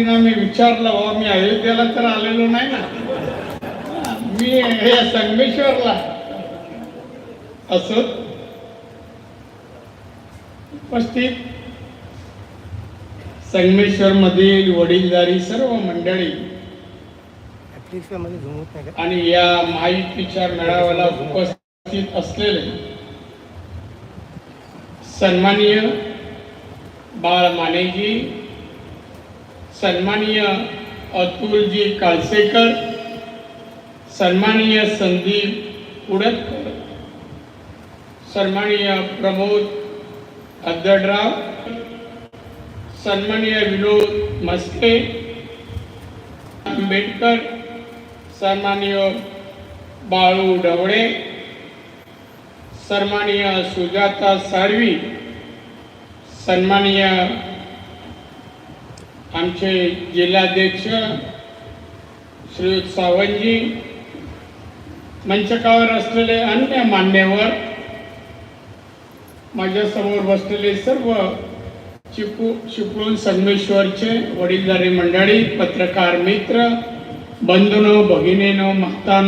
तिनं मी विचारलं बाबा मी अयोध्येला तर आलेलो नाही ना. मी हे संगमेश्वरला. असो. उपस्थित. संगमेश्वर मधील वडीलधारी सर्व मंडळी. आणि या माहितीच्या मेळाव्याला उपस्थित असलेले सन्माननीय बाळ मानेजी सन्माननीय अतुलजी काळसेकर सन्माननीय संदीप उडतकर सन्माननीय प्रमोद अद्दडराव सन्माननीय विनोद मस्के आंबेडकर सन्माननीय बाळू ढवळे सन्माननीय सुजाता साळवी सन्माननीय आमचे जिल्हाध्यक्ष श्रीयुत सावंतजी मंचकावर असलेले अन्य मान्यवर माझ्यासमोर बसलेले सर्व चिपू चिपळूण संगमेश्वरचे वडीलधारी मंडळी पत्रकार मित्र बंधुनो भगिनीनो महतानो